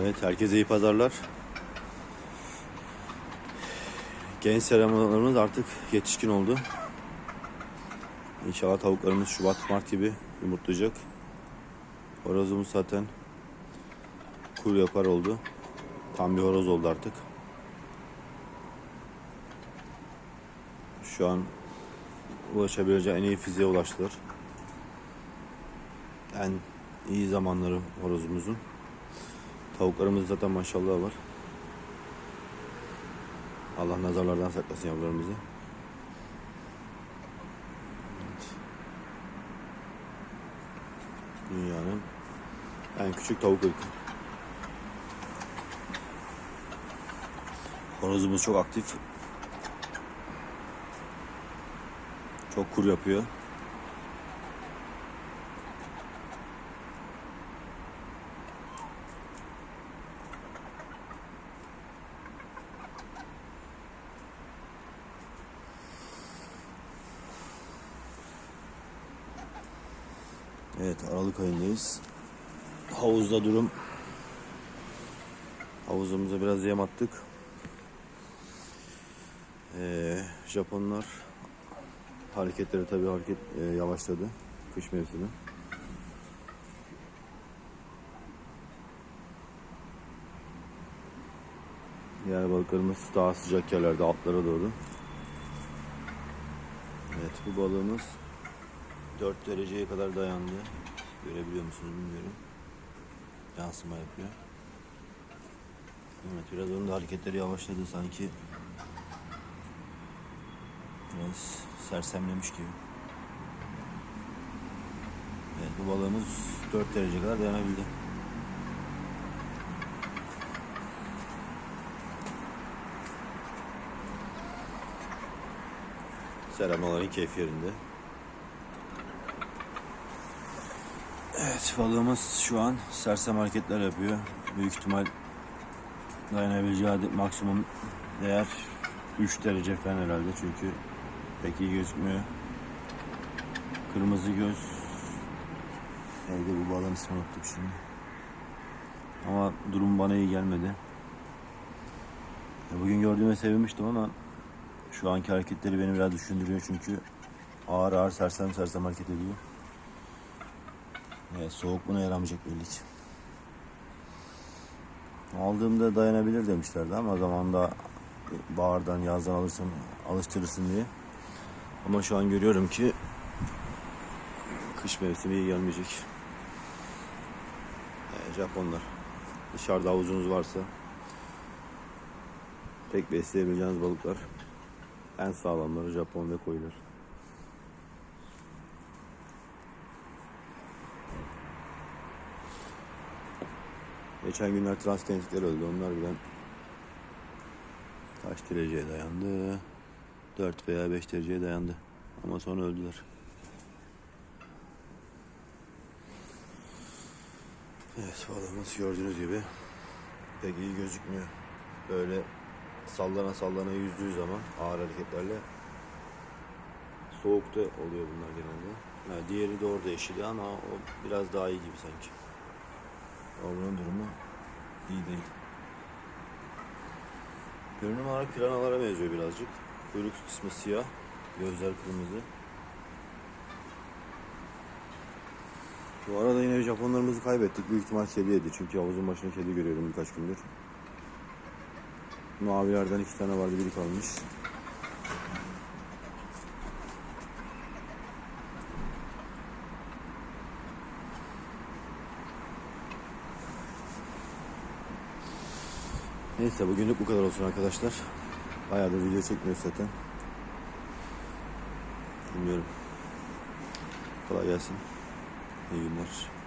Evet, herkese iyi pazarlar. Genç seramalarımız artık yetişkin oldu. İnşallah tavuklarımız Şubat, Mart gibi yumurtlayacak. Horozumuz zaten kur yapar oldu. Tam bir horoz oldu artık. Şu an ulaşabileceği en iyi fiziğe ulaştılar. En iyi zamanları horozumuzun. Tavuklarımız zaten maşallah var. Allah nazarlardan saklasın yavrularımızı. Dünyanın en küçük tavuk ırkı. Horozumuz çok aktif. Çok kur yapıyor. Evet Aralık ayındayız. Havuzda durum. Havuzumuza biraz yem attık. Ee, Japonlar hareketleri tabii hareket e, yavaşladı. Kış mevsimi. Diğer balıklarımız daha sıcak yerlerde altlara doğru. Evet bu balığımız 4 dereceye kadar dayandı. Görebiliyor musunuz bilmiyorum. Yansıma yapıyor. Evet biraz onun da hareketleri yavaşladı sanki. Biraz sersemlemiş gibi. Evet bu balığımız 4 derece kadar dayanabildi. Selamların keyfi yerinde. Evet balığımız şu an sersem hareketler yapıyor. Büyük ihtimal dayanabileceği maksimum değer 3 derece falan herhalde çünkü pek iyi gözükmüyor. Kırmızı göz Neydi bu balığın ismini unuttum şimdi. Ama durum bana iyi gelmedi. Bugün gördüğüme sevinmiştim ama şu anki hareketleri beni biraz düşündürüyor çünkü ağır ağır sersem sersem hareket ediyor. Evet, soğuk buna yaramayacak belli ki. Aldığımda dayanabilir demişlerdi ama zamanında bahardan yazdan alırsın alıştırırsın diye. Ama şu an görüyorum ki kış mevsimi iyi gelmeyecek. Ee, Japonlar. Dışarıda havuzunuz varsa pek besleyebileceğiniz balıklar en sağlamları Japon ve koyular. Geçen günler transgenetikler öldü. Onlar bile kaç dereceye dayandı? 4 veya 5 dereceye dayandı. Ama sonra öldüler. Evet balığımız gördüğünüz gibi pek iyi gözükmüyor. Böyle sallana sallana yüzdüğü zaman ağır hareketlerle soğukta oluyor bunlar genelde. Ha, diğeri de orada yeşili ama o biraz daha iyi gibi sanki. Oranın durumu iyi değil. Görünüm olarak piranalara benziyor birazcık. Kuyruk kısmı siyah, gözler kırmızı. Bu arada yine Japonlarımızı kaybettik. Büyük ihtimal kedi yedi. Çünkü havuzun başında kedi görüyorum birkaç gündür. Mavilerden iki tane vardı, biri kalmış. Neyse bugünlük bu kadar olsun arkadaşlar. Bayağıdır video çekmiyoruz zaten. Bilmiyorum. Kolay gelsin. İyi günler.